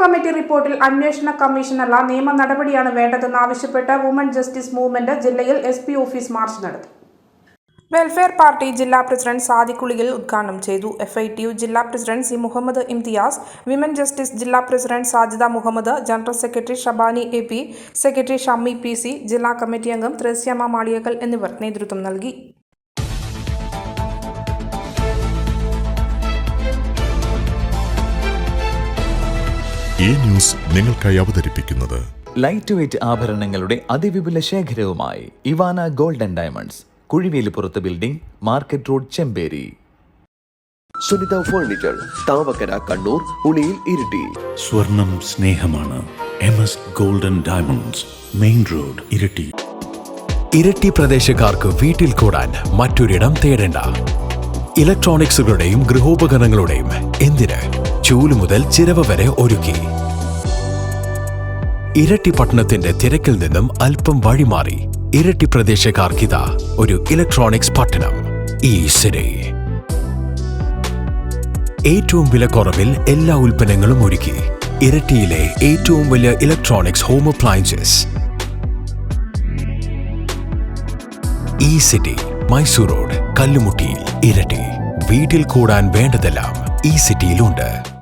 Committee റിപ്പോർട്ടിൽ അന്വേഷണ കമ്മീഷനല്ല നിയമ നടപടിയാണ് വേണ്ടതെന്ന് ആവശ്യപ്പെട്ട് വുമൺ ജസ്റ്റിസ് മൂവ്മെന്റ് ജില്ലയിൽ എസ് പി ഓഫീസ് മാർച്ച് നടത്തി. വെൽഫെയർ പാർട്ടി ജില്ലാ പ്രസിഡന്റ് സാദിക്കുളിയിൽ ഉദ്ഘാടനം ചെയ്തു. എഫ് ഐ ടി യു ജില്ലാ president C Muhammad Imthiyas women justice ജില്ലാ president Sajida Muhammad general secretary Shabani A P secretary Shammi P C ജില്ലാ committee അംഗം ത്രേസ്യാമ മാളിയക്കൽ എന്നിവർ നേതൃത്വം നൽകി. ഈ ന്യൂസ് നിങ്ങൾക്കായി അവതരിപ്പിക്കുന്നത്. ലൈറ്റ് വെയ്റ്റ് ആഭരണങ്ങളുടെ അതിവിപുല ശേഖരവുമായി Ivana golden diamonds Kuzhivelippurath building market road Chemperi. Sunitha furniture Thavakkara Kannur Uliyil Iritty. സ്വർണം സ്നേഹമാണ്. M S golden diamonds main road Iritty. Iritty പ്രദേശക്കാർക്ക് വീട്ടിൽ കൂടാൻ മറ്റൊരിടം തേടേണ്ട. ഇലക്ട്രോണിക്സുകളുടെയും ഗൃഹോപകരണങ്ങളുടെയും എന്തിന്? ചൂൽ മുതൽ ചിരവ വരെ ഒരുക്കി. ഇരട്ടി പട്ടണത്തിന്റെ തിരക്കിൽ നിന്നും അല്പം വഴിമാറി ഇരട്ടി പ്രദേശക്കാർക്കിത ഒരു ഇലക്ട്രോണിക്സ് പട്ടണം ഈ സിരി ഏറ്റവും വിലക്കുറവിൽ എല്ലാ ഉൽപ്പന്നങ്ങളും ഒരുക്കി ഇരട്ടിയിലെ ഏറ്റവും വലിയ ഇലക്ട്രോണിക്സ് ഹോം അപ്ലയൻസസ്. ഈ സിറ്റി മൈസൂർ റോഡ് കല്ലുമുട്ടിയിൽ ഇരട്ടി. വീട്ടിൽ കൂടാൻ വേണ്ടതെല്ലാം ഈ സിറ്റിയിലുണ്ട്.